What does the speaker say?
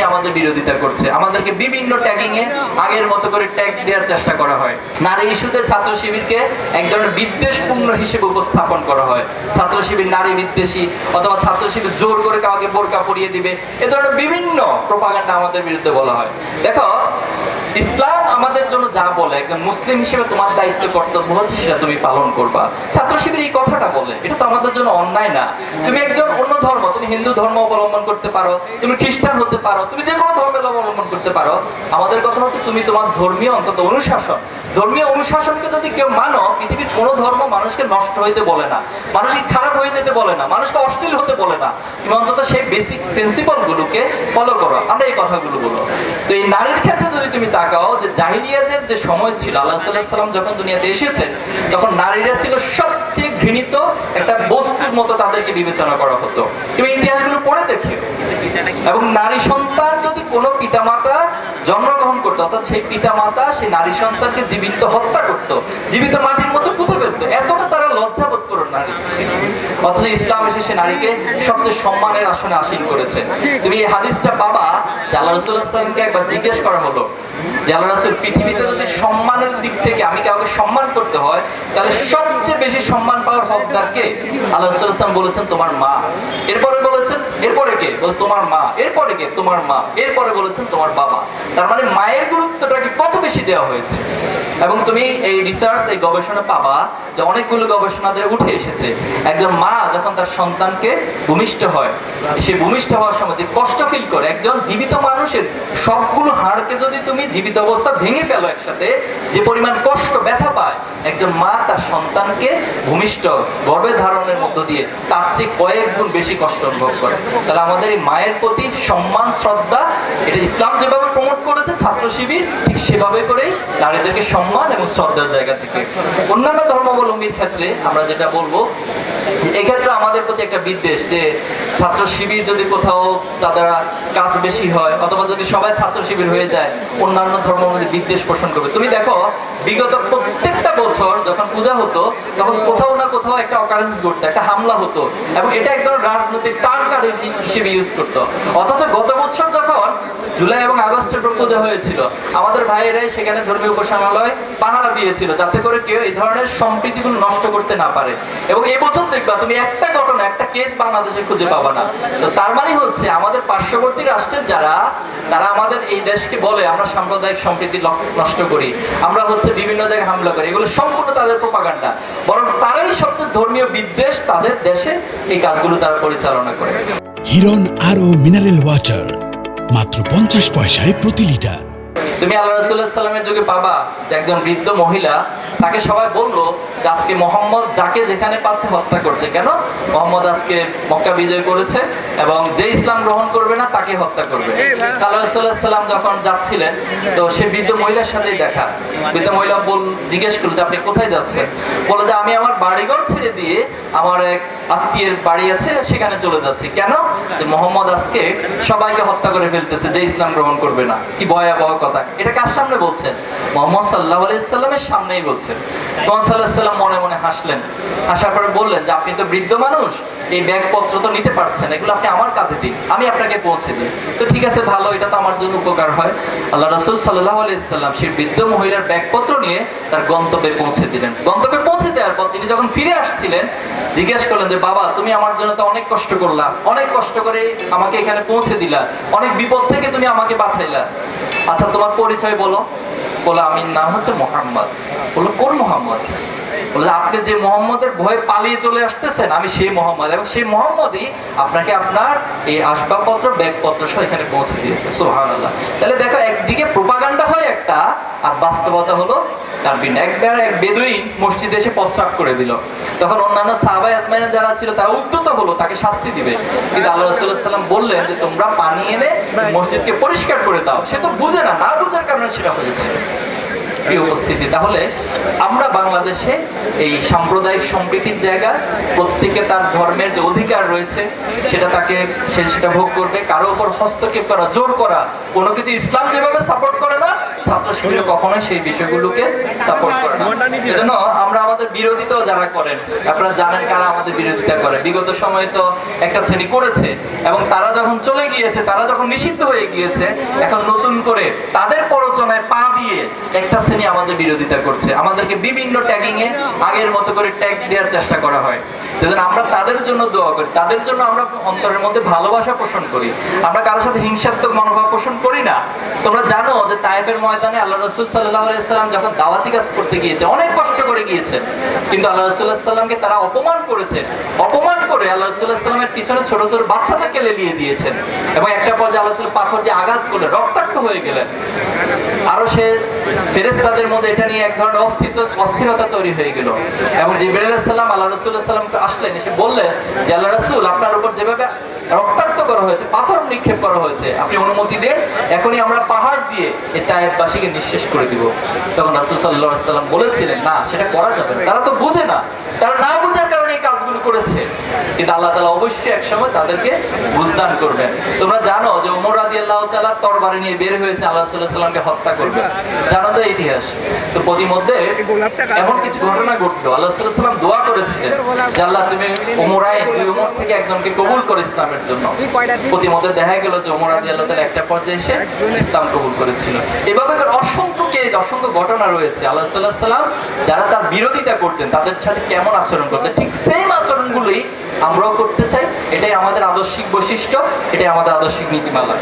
নিয়ে আমাদের বিরোধিতা করছে। আমাদেরকে বিভিন্ন ট্যাগিং এ আগের মতো করে ট্যাগ দেওয়ার চেষ্টা করা হয়। নারী ইস্যুতে ছাত্র শিবিরকে এক ধরনের বিদ্বেষপূর্ণ হিসেবে উপস্থাপন করা হয়। ছাত্র শিবির নারী বিদ্বেষী অথবা ছাত্র শিবির জোর করে কাউকে বোরকা পরিয়ে দিবে, এ ধরনের বিভিন্ন প্রপাগান্ডা আমাদের বিরুদ্ধে বলা হয়। দেখো, ইসলাম আমাদের জন্য যা বলে, একজন মুসলিম হিসেবে তোমার দায়িত্ব, কর্তব্য হচ্ছে সেটা তুমি পালন করবা। ছাত্র শিবির এই কথাটা বলে। এটা আমাদের জন্য অন্যায় না। তুমি একজন অন্য ধর্ম, তুমি হিন্দু ধর্ম অবলম্বন করতে পারো, তুমি খ্রিস্টান হতে পারো, তুমি যে কোনো ধর্মের অবলম্বন করতে পারো। আমাদের কথা হচ্ছে তুমি তোমার ধর্মীয়, অন্তত অনুশাসন। ধর্মীয় অনুশাসনকে যদি কেউ মানো, পৃথিবীর কোনো ধর্ম মানুষকে নষ্ট হইতে বলে না মানুষকে খারাপ হয়ে যেতে বলে না, মানুষকে অশ্লীল হতে বলে না। তুমি অন্তত সেই বেসিক প্রিন্সিপাল গুলোকে ফলো করো। আমরা এই কথাগুলো বলো তো এই নারীর ক্ষেত্রে যদি তুমি তাকাও যে জাহিলিয়াদের যে সময় ছিল, আল্লাহ সাল্লাহ সাল্লাম যখন দুনিয়াতে এসেছেন তখন নারীরা ছিল সবচেয়ে ঘৃণিত একটা বস্তুর মতো তাদেরকে বিবেচনা করা হতো। তুমি ইতিহাসগুলো পড়ে দেখিও এবং নারী সন্তান যদি কোনো পিতামাতা জন্মগ্রহণ করতো, অর্থাৎ সেই পিতামাতা, সেই নারী সন্তানকে জীবিত হত্যা করতো, জীবিত মাটির মতো পুঁতে ফেলতো। এতটা তারা লজ্জাবোধ করো নারী অথচ ইসলাম এসে সে নারীকে সবচেয়ে সম্মানের আসনে আসীন করেছে। তুমি এই হাদিসটা পাবা যে আল্লাহ একবার জিজ্ঞেস করা হলো রসুল, পৃথিবীতে যদি সম্মানের দিক থেকে আমি কাউকে সম্মান করতে হয়, তাহলে সবচেয়ে বেশি সম্মান পাওয়ার হকদার কে? আল্লাহ বলেছেন, তোমার মা। এরপরে বলেছেন, এরপরে কে? বলে, তোমার মা। এরপরে কে? তোমার মা। এরপরে বলেছেন, তোমার বাবা। তার মানে মায়ের গুরুত্বটাকে কত বেশি দেওয়া হয়েছে? এবং তুমি এই রিসার্চ এই গবেষণা পাবা যে অনেকগুলো গবেষণাদের উঠে এসেছে। একজন মা যখন তার সন্তানকে ভূমিষ্ঠ হয়, সে ভূমিষ্ঠ হওয়ার সময় যে কষ্ট ফিল করে। একজন জীবিত মানুষের সবগুলো হাড়কে যদি তুমি জীবিত অবস্থা ভেঙে ফেলো একসাথে, যে পরিমাণ কষ্ট, ব্যথা পায়, একজন মা তার সন্তানকে ভূমিষ্ঠ গর্ভে ধারণের মধ্য দিয়ে তার চেয়ে কয়েক গুণ বেশি কষ্ট অনুভব করে। তাহলে আমাদের এই মায়ের প্রতি সম্মান, শ্রদ্ধা, এটা ইসলাম যেভাবে প্রমোট ছাত্র শিবির ঠিক সেভাবে করেই নারীদেরকে সম্মান এবং শ্রদ্ধার জায়গা থেকে। অন্যান্য ধর্মাবলম্বীর ক্ষেত্রে আমরা যেটা বলব, এক্ষেত্রে আমাদের প্রতি একটা বিদ্বেষ যে ছাত্র শিবির যদি কোথাও তাদের কাজ বেশি হয়, অথবা যদি সবাই ছাত্র শিবির হয়ে যায়, অন্যান্য ধর্ম বিদ্বেষ পোষণ করবে। তুমি দেখো, বিগত প্রত্যেকটা বছর যখন পূজা হতো, তখন কোথাও না কোথাও একটা অকারেন্স ঘটতো, একটা হামলা হতো, এবং এটা একদম রাজনৈতিক টান হিসেবে ইউজ করতো। অথচ গত বছর যখন জুলাই এবং আগস্টের পূজা হয়েছিল। আমাদের ভাইয়েরাই সেখানে ধর্মীয় উপাসনালয় পাহারা দিয়েছিল যাতে করে কেউ এই ধরনের সম্প্রীতিগুলো নষ্ট করতে না পারে। এবং এবছর দেখবা তুমি একটা ঘটনা, একটা কেস বাংলাদেশে খুঁজে পাবা না। তো তার মানে হচ্ছে আমাদের পার্শ্ববর্তী রাষ্ট্রের যারা, তারা আমাদের এই দেশকে বলে, আমরা সাম্প্রদায়িক সম্প্রীতি নষ্ট করি। আমরা হচ্ছে বিভিন্ন জায়গায় হামলা করি। এগুলো সম্পূর্ণ তাদের প্রপাগান্ডা বরং তারাই সবচেয়ে ধর্মীয় বিদ্বেষ তাদের দেশে এই কাজগুলো তারা পরিচালনা করে। হিরন আরও মিনারেল ওয়াটার মাত্র পঞ্চাশ পয়সায় প্রতি লিটার। তুমি আল্লাহ রাসুল্লাহ সাল্লামের যুগে পাবা একজন বৃদ্ধ মহিলা তাকে সবাই বলল যে আজকে মোহাম্মদ যাকে যেখানে পাচ্ছে হত্যা করছে। কেন? মোহাম্মদ আজকে মক্কা বিজয় করেছে এবং যে ইসলাম গ্রহণ করবে না তাকে হত্যা করবে। সাল্লাম যখন যাচ্ছিলেন তো সে বৃদ্ধ মহিলার সাথেই দেখা। বৃদ্ধ মহিলা বল জিজ্ঞেস করল যে আপনি কোথায় যাচ্ছেন? বলে যে আমি আমার বাড়িঘর ছেড়ে দিয়ে আমার এক আত্মীয়ের বাড়ি আছে সেখানে চলে যাচ্ছি। কেন? যে মোহাম্মদ আজকে সবাইকে হত্যা করে ফেলতেছে যে ইসলাম গ্রহণ করবে না। কি ভয়াবহ কথা। এটা কার সামনে বলছেন? মোহাম্মদ সাল্লাহ আলাইসাল্লামের সামনেই বলছেন মোহাম্মদ সাল্লাহ মনে মনে হাসলেন। হাসার পরে বললেন যে, আপনি তো বৃদ্ধ মানুষ, এই ব্যাগপত্র তো নিতে পারছেন, এগুলো আপনি আমার কাঁধে দিন, আমি আপনাকে পৌঁছে দিই। তো ঠিক আছে, ভালো, এটা তো আমার জন্য উপকার হয়। আল্লাহ রাসুল সাল্লাহ আলাইসাল্লাম সেই বৃদ্ধ মহিলার ব্যাগপত্র নিয়ে তার গন্তব্যে পৌঁছে দিলেন। গন্তব্যে পৌঁছে দেওয়ার পর তিনি যখন ফিরে আসছিলেন, জিজ্ঞেস করলেন যে, বাবা, তুমি আমার জন্য তো অনেক কষ্ট করলা, অনেক কষ্ট করে আমাকে এখানে পৌঁছে দিলা, অনেক বিপদ থেকে তুমি আমাকে বাঁচাইলা। আচ্ছা তোমার পরিচয় বলো। বলো আমি নাম হচ্ছে মোহাম্মদ। বলল কোন মোহাম্মদ? আপনি যে মোহাম্মদের ভয়ে পালিয়ে চলে আসতেছেন, আমি সেই মোহাম্মদ। এবং সেই মোহাম্মদই আপনাকে আপনার এই আসবাবপত্র, ব্যাগপত্র সহ এখানে পৌঁছে দিয়েছে। সুবহানাল্লাহ। তাহলে দেখো, একদিকে প্রোপাগান্ডা হয় একটা, আর বাস্তবতা হলো একবার এক বেদুইন মসজিদে এসে প্রস্রাব করে দিল। তখন অন্যান্য সাহাবাই আজমাইনা যারা ছিল, তারা উদ্যত হলো, তাকে শাস্তি দিবে। কিন্তু আল্লাহ রাসূলুল্লাহ বললেন যে, তোমরা পানি এনে মসজিদকে পরিষ্কার করে দাও। সে তো বুঝে না না বুঝার কারণে সেটা হয়েছে। প্রিয় উপস্থিতি, তাহলে আমরা বাংলাদেশে এই সাম্প্রদায়িক সম্প্রীতির জায়গা, প্রত্যেকে তার ধর্মের যে অধিকার রয়েছে, সেটা তাকে, সে সেটা ভোগ করবে। কারও উপর হস্তক্ষেপ করা, জোর করা, কোনো কিছু ইসলাম যেভাবে সাপোর্ট করে না ছাত্র শিবির কখনোই সেই বিষয়গুলোকে সাপোর্ট করে না। এজন্য আমরা আমাদের বিরোধিতাও যারা করেন, আপনারা জানেন কারা আমাদের বিরোধিতা করে। বিগত সময়ে তো একটা শ্রেণি করেছে, এবং তারা যখন চলে গিয়েছে, তারা যখন নিষিদ্ধ হয়ে গিয়েছে, এখন নতুন করে তাদের প্ররোচনায় পা দিয়ে একটা শ্রেণি আমাদের বিরোধিতা করছে। আমাদেরকে বিভিন্ন ট্যাগিং এ আগের মতো করে ট্যাগ দেওয়ার চেষ্টা করা হয়। যেজন্য আমরা তাদের জন্য দোয়া করি। তাদের জন্য আমরা অন্তরের মধ্যে ভালোবাসা পোষণ করি। আমরা কারোর সাথে হিংসাত্মক মনোভাব পোষণ করি না। তোমরা জানো যে তাইফের ময়দানে আল্লাহ রসুল সাল্লাহ আলাইসাল্লাম যখন দাওয়াতি কাজ করতে গিয়েছে, অনেক কষ্ট করে গিয়েছে। কিন্তু আল্লাহ রসুল্লাহ সাল্লামকে তারা অপমান করেছে। অপমান করে আল্লাহ রসুল্লাহ সাল্লামের পিছনে ছোট ছোট বাচ্চাদেরকে লেলিয়ে দিয়েছেন। এবং একটা পর্যায়ে আল্লাহ পাথর দিয়ে আঘাত করলে রক্তাক্ত হয়ে গেলেন। আরও সে ফেরেস্তাদের মধ্যে এটা নিয়ে এক ধরনের অস্থিত, অস্থিরতা তৈরি হয়ে গেল। এবং জিবরাইল সাল্লাম আল্লাহ রসুল্লাহ সাল্লামকে আসলেন, এসে বললেন যে, আল্লাহ রসুল, আপনার উপর যেভাবে রক্তাক্ত করা হয়েছে, পাথর নিক্ষেপ করা হয়েছে, আপনি অনুমতি দেন, এখনই আমরা পাহাড় দিয়ে এই টায়েরবাসীকে নিঃশেষ করে দিব। তখন রাসুল সাল্লাহ সাল্লাম বলেছিলেন, না, সেটা করা যাবে না। তারা তো বুঝে না, তারা না বুঝার কারণে এই কাজগুলো করেছে কিন্তু আল্লাহ তালা অবশ্যই একসময় তাদেরকে বুঝদান করবেন। তোমরা জানো যে ওমর রাদি আল্লাহ তালা তরবারি নিয়ে বের হয়েছে, আল্লাহ সাল্লাহ সাল্লামকে হত্যা করবে। জানো তো ইতিহাস? তো প্রতিমধ্যে এমন কিছু ঘটনা ঘটলো। আল্লাহ সাল্লাহ সাল্লাম দোয়া করেছিলেন যে আল্লাহ তুমি ওমরাই দুই ওমর থেকে একজনকে কবুল করে ইসলামের জন্য। প্রতিমধ্যে দেখা গেল যে ওমর রাদি আল্লাহ তালা একটা পর্যায়ে এসে ইসলাম কবুল করেছিল। এভাবে করে অসংখ্য ঘটনা রয়েছে, আল্লাহ সাল্লাম যারা তার বিরোধিতা করতেন, তাদের সাথে কেমন আচরণ করতেন? ঠিক সেম আচরণগুলোই আমরাও করতে চাই। এটাই আমাদের আদর্শিক বৈশিষ্ট্য, এটাই আমাদের আদর্শিক নীতিমালা।